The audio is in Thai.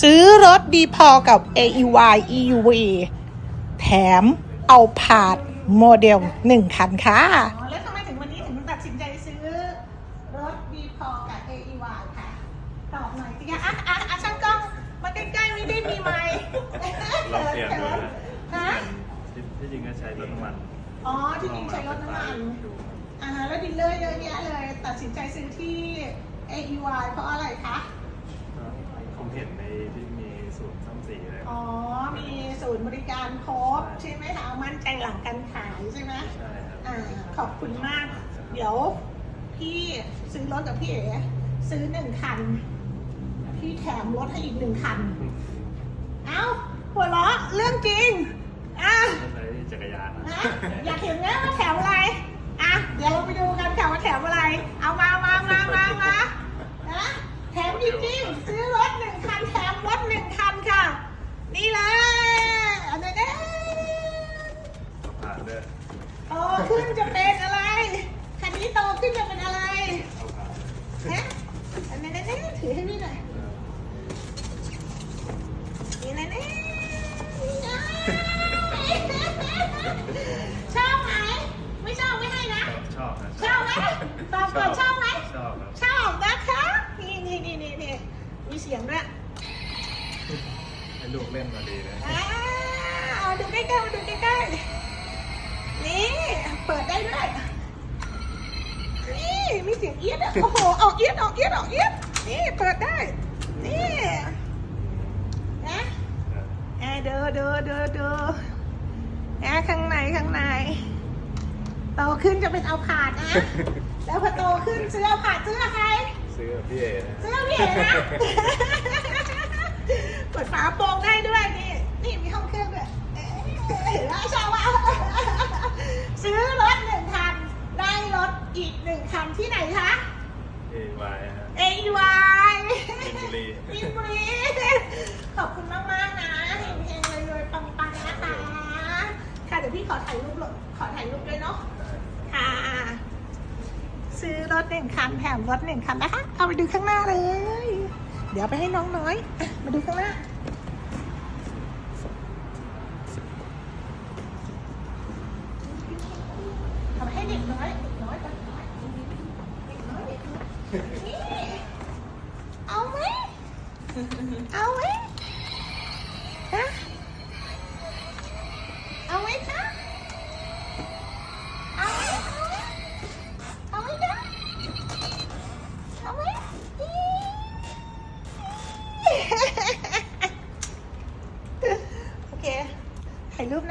ซื้อรถดีพอกับ AEY EUV แถมเอาผาดโมเดล1คันค่ะ แล้วทำไมถึงวันนี้ถึงตัดสินใจซื้อรถดีพอกับ AEY ค่ะ ตอบหน่อยสิคะอะอะอะช่างกล้องมาใกล้ๆไม่ได้มีไหมค์ลองเปลี่ยนดูนะ ฮะที่ที่จริงก็ใช้รถน้ำมันอ๋อ ที่จริงใช้รถน้ำมันดูอ่าฮะแล้วดีลเลอร์เยอะแยะเลย ตัดสินใจซื้อที่ AEY เพราะอะไรคะ ผมเห็นในที่มีสูตรซ่อมสีเลย อ๋อ มีศูนย์บริ การครบใช่ไหมคะมั่นใจหลังการขายใช่ไหมใช่ครับอ่าขอบคุณมาก เดี๋ยวพี่ซื้อรถกับพี่เอ๋ซื้อหนึ่งคัน พี่แถมรถให้อีกหนึ่งคัน เอ้าหัวเราะเรื่องจริงอะใช้จักรยานนะนะอยากเห็นไหมว่าแถมอะไร อะ เดี๋ยวเราไปดูกันค่ะว่าแถมอะไร เอามามามามามานะแถมจริงๆซื้อรถหนึ่งคันแถมรถหนึ่งคันค่ะ นี่เลยอันนี้เนี่ย ผ่านด้วย โตขึ้นจะเป็นอะไร คันนี้โตขึ้นจะเป็นอะไร เอาผ่าน ฮะอันนี้เนี่ยถือให้พี่หน่อยนี่นะเนี่ยนี่นะชอบไหม ไม่ชอบไม่ให้ นะชอบนะชอบไหมตอบก่อนชอบไหมชอบครับชอบนะคะนี่นี่นี่นี่นี่มีเสียงด้วยให้ลูกเล่นมาดีนะอ่าเอาดูใกล้ๆมาดูใกล้ๆนี่เปิดได้ด้วยนี่มีเสียงเอียดด้วยโอ้โหออกเอียดออกเอียดออกเอียดนี่เปิดได้นี่นะแอร์เดอเดอเดอเดอแอร์ข้างในข้างใน โตขึ้นจะเป็นเอาผาดนะ แล้วพอโตขึ้นซื้อเอาผาดซื้อกับใครซื้อกับพี่เอนะซื้อพี่เอ๋นะเปิดฝาโปรงได้ด้วยนี่ นี่มีห้องเครื่องด้วยเอ๊ะเห็นไหมชอบว่าซื้อรถหนึ่งคัน ได้รถอีกหนึ่งคันที่ไหนคะเอวายฮะ AY มินบุรีมินบุรีขอบคุณมากมากๆนะเฮงๆรวยๆปังๆนะคะค่ะเดี๋ยวพี่ขอถ่ายรูปลงขอถ่ายรูปด้วยเนาะ ค่ะ ซื้อรถหนึ่งคันแถมรถหนึ่งคันนะคะ เอาไปดูข้างหน้าเลย เดี๋ยวไปให้น้องน้อย มาดูข้างหน้า เอาไปให้เด็กน้อยเด็กน้อยก่อนน้อยเด็กน้อยเด็กน้อยนี่เอาไหมเอาไหม โ